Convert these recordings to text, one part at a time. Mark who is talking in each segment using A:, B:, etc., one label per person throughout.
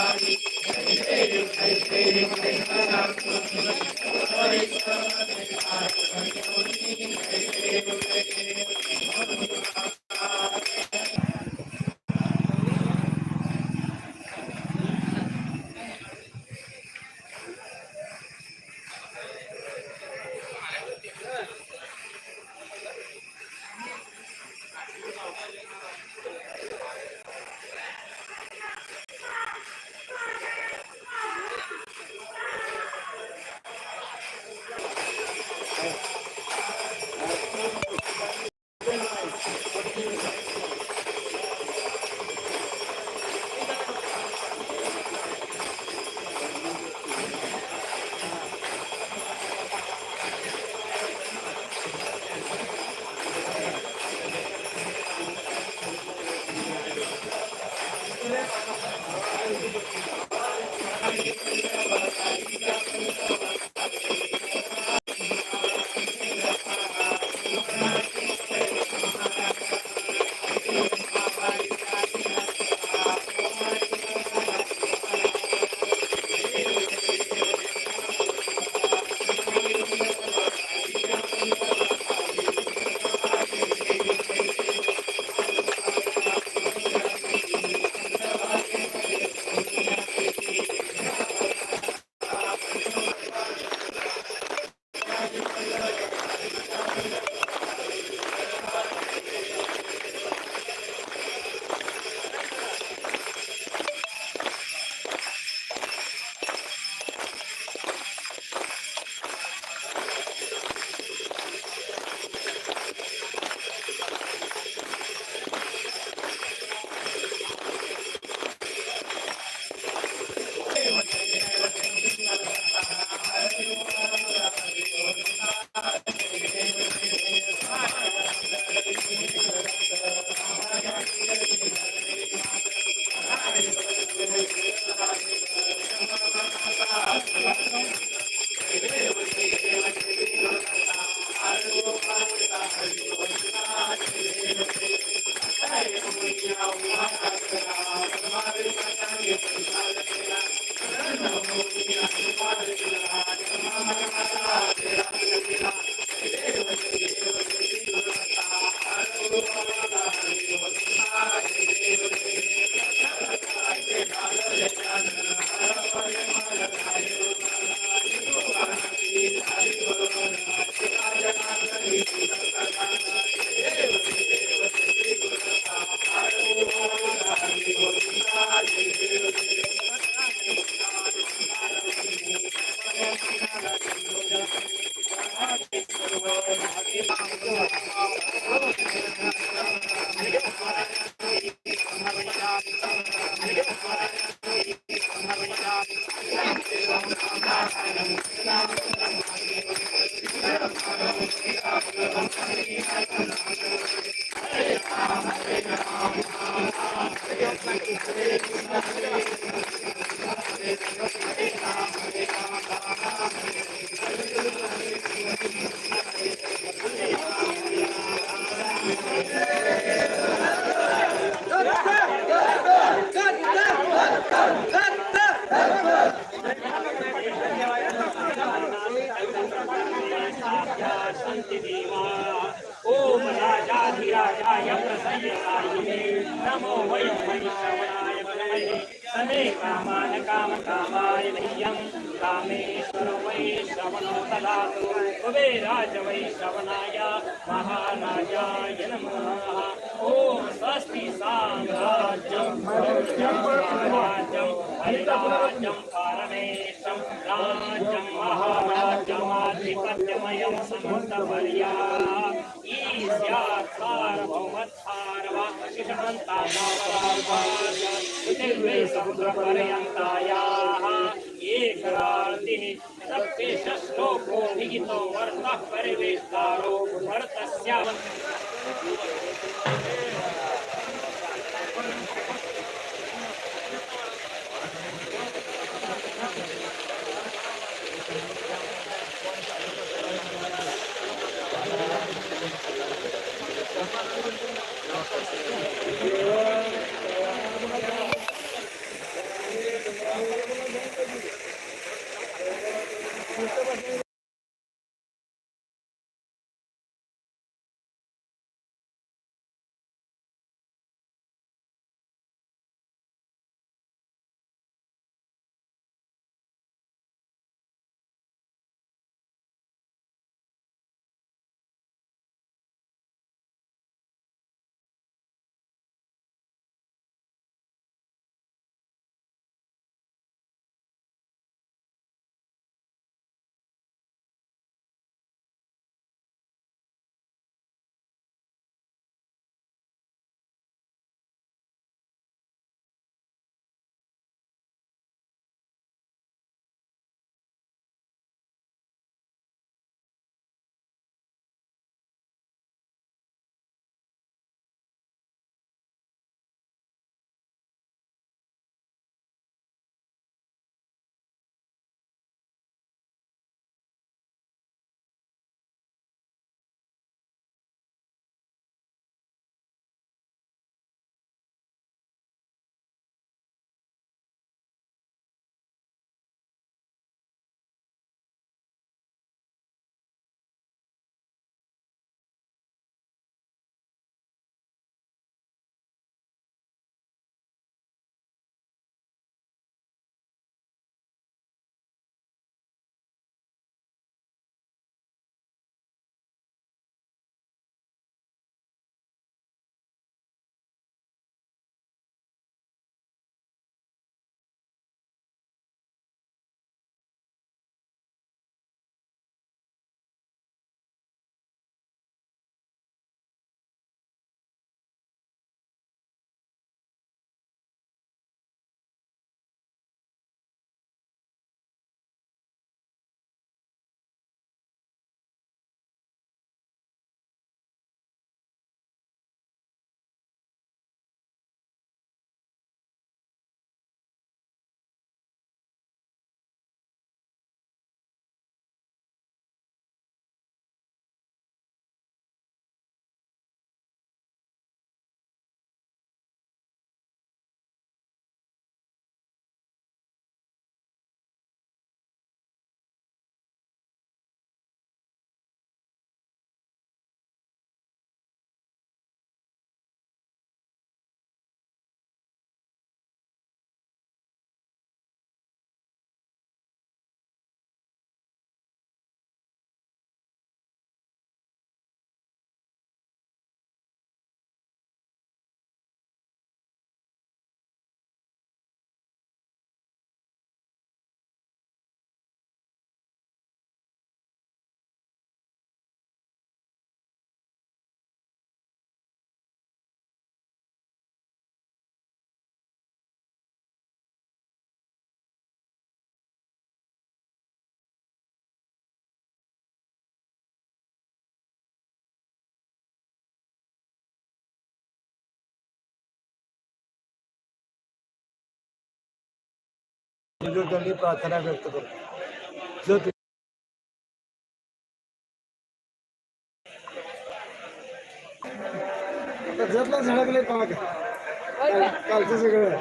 A: Thank you. देवा।
B: ओम राजाधिराजाय प्रसय्यसायिने नमो वै वैश्रवणाय परमहे समे कामान कामकामाय मह्यम्।
A: कामेश्वर वै श्रवणो ददातु कुबेराज वै श्रवणाय महाराजाय नमः। ॐ स्वस्ति साम्राज्यं राज्यं हरिराज्यं पारमेशं राज्यं महाराज्यमाधिपत्यमयं समस्तपर्या ईस्यात् सार्वभौमत्सार्वा पृथिवी एकरार्तिः सप्तशश्लोको विहितो वर्तः परिवेष्टारो वर्तस्य
C: त्यांनी प्रार्थना व्यक्त करतो जर जपला झळकले पाहत कालचं सगळं.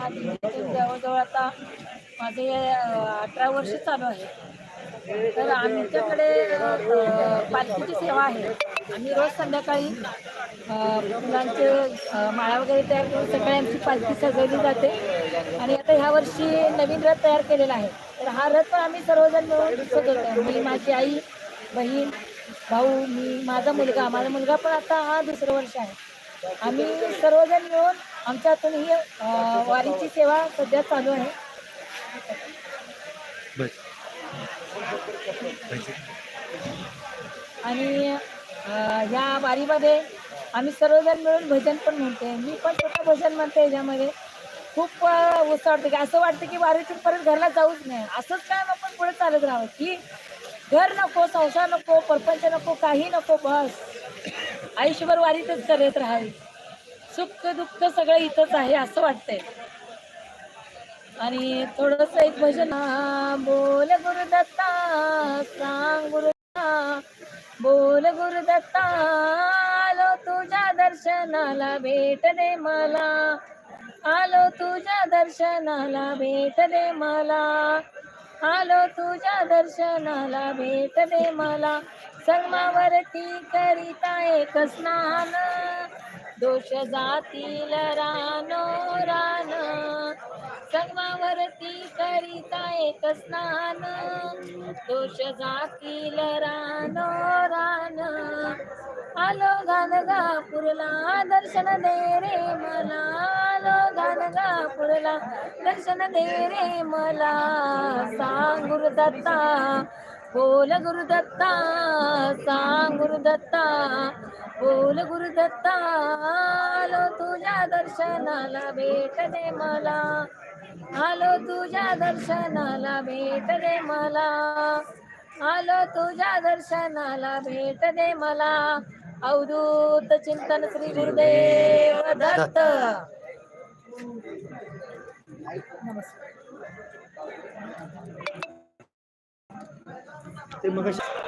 D: जवळजवळ आता माझे अठरा वर्ष चालू आहे. तर आमच्याकडे पालखीची सेवा आहे. आम्ही रोज संध्याकाळी फुलांचे माळा वगैरे तयार करून सकाळी आमची पालखी सजवली जाते. आणि आता ह्या वर्षी नवीन रथ तयार केलेला आहे. तर हा रथ पण आम्ही सर्वजण मिळून सजवतो मी माझी आई बहीण भाऊ मी माझा मुलगा माझा मुलगा पण आता हा दुसरं वर्ष आहे. आम्ही सर्वजण मिळून आमच्या हातून ही वारीची सेवा सध्या चालू आहे.
E: बस
D: आणि ह्या या वारीमध्ये आम्ही सर्वजण मिळून भजन पण म्हणते मी पण स्वतः भजन म्हणते याच्यामध्ये खूप उत्साह वाटतं की असं वाटतं की वारीतून परत घरला जाऊच नाही. असंच काय आपण पुढे चालत राहावं की घर नको संसार नको परपंच नको काही नको बस. आयुष्यभर वारीतच करत राहावी. सुख दुःख सगळं इथंच आहे असं वाटतंय. आणि थोडस एक भजन बोल गुरुदत्ता सांग गुरुदत्ता. बोल गुरुदत्ता आलो तुझ्या दर्शनाला भेट दे मला. आलो तुझ्या दर्शनाला भेट दे मला. आलो तुझ्या दर्शनाला भेट दे मला. संगमावरती करिता एक स्नान. दोष जातील रानो रान. संगमावरती करिता एक स्नान दोष जातील रानो रान. आलो गाणगापूरला दर्शन दे रे मला. आलो गाणगापूरला दर्शन दे रे मला. सांग गुरुदत्ता बोल गुरुदत्ता सांग गुरुदत्ता. बोल गुरुदत्ता आलो तुझ्या दर्शनाला भेट दे मला. आलो तुझ्या दर्शनाला भेट दे मला. आलो तुझ्या दर्शनाला भेट दे मला. अवधूत चिंतन श्री गुरुदेव दत्त. नमस्कार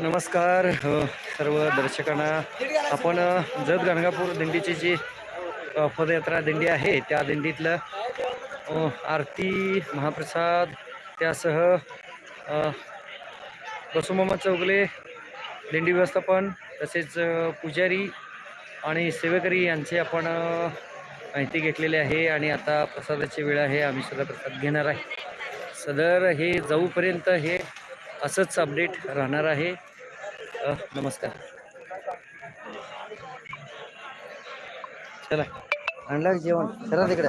E: नमस्कार हो, सर्व दर्शकांना. आपण जत गणगापूर दिंडीची जी पदयात्रा दिंडी आहे त्या दिंडीतलं आरती महाप्रसाद त्यासह अ, वसुमामा चौगले दिंडी व्यवस्थापन तसेच पुजारी आणि सेवेकरी यांचे आपण माहिती घेतलेली आहे आणि आता प्रसादाची वेळ आहे. आम्ही सुद्धा प्रसाद घेणार आहे. सदर हे जाऊपर्यंत हे असंच अपडेट राहणार आहे. नमस्कार. चला. आणलं जेवण. चला तिकडे.